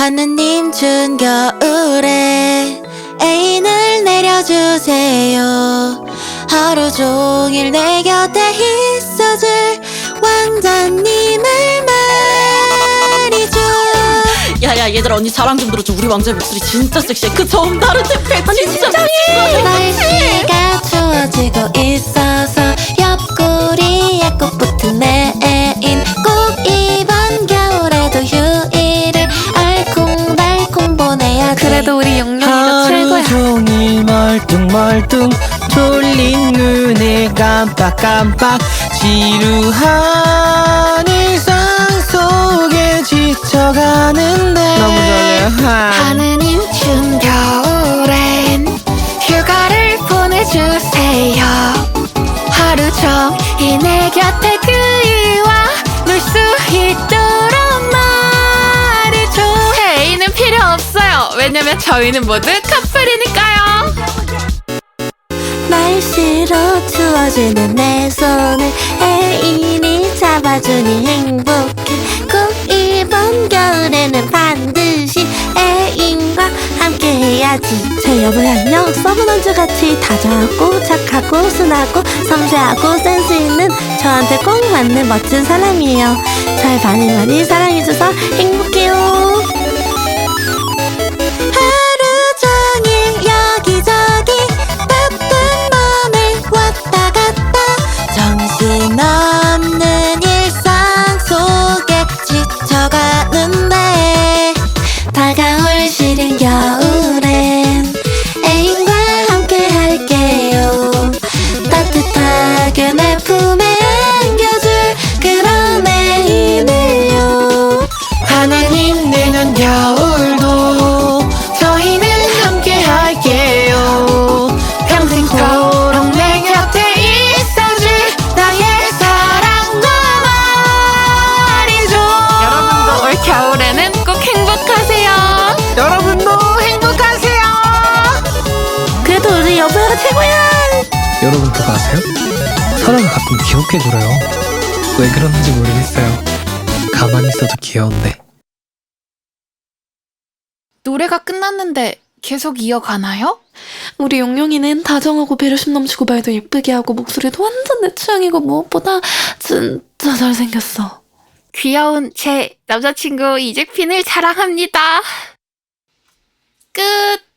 하느님 준 겨울에 애인을 내려주세요. 하루 종일 내 곁에 있어줄 왕자님을 말이죠. 야야 얘들아 언니 자랑 좀 들어줘. 우리 왕자의 목소리 진짜 섹시해. 그 저음 다른 템페 진짜 날씨가 추워지고 있어 그래도 우리 영영이가 하루 최고야. 종일 멀뚱멀뚱 졸린 눈에 깜빡깜빡 지루한 일상 속에 지쳐가는데 너무 졸려요 하느님 준 겨울엔 휴가를 보내주세요. 하루 종일 내 곁에 그 왜냐면 저희는 모두 커플이니까요. 날씨로 추워지는 내 손을 애인이 잡아주니 행복해. 꼭 이번 겨울에는 반드시 애인과 함께 해야지. 제 여보양요 서브넌즈 같이 다정하고 착하고 순하고 섬세하고 센스 있는 저한테 꼭 맞는 멋진 사람이에요. 절 많이 많이 사랑해줘서 행복해요 여러분 그거 아세요? 사람은 가끔 귀엽게 굴어요. 왜 그러는지 모르겠어요. 가만히 있어도 귀여운데. 노래가 끝났는데 계속 이어가나요? 우리 용용이는 다정하고 배려심 넘치고 말도 예쁘게 하고 목소리도 완전 내 취향이고 무엇보다 진짜 잘생겼어. 귀여운 제 남자친구 이재핀을 자랑합니다. 끝.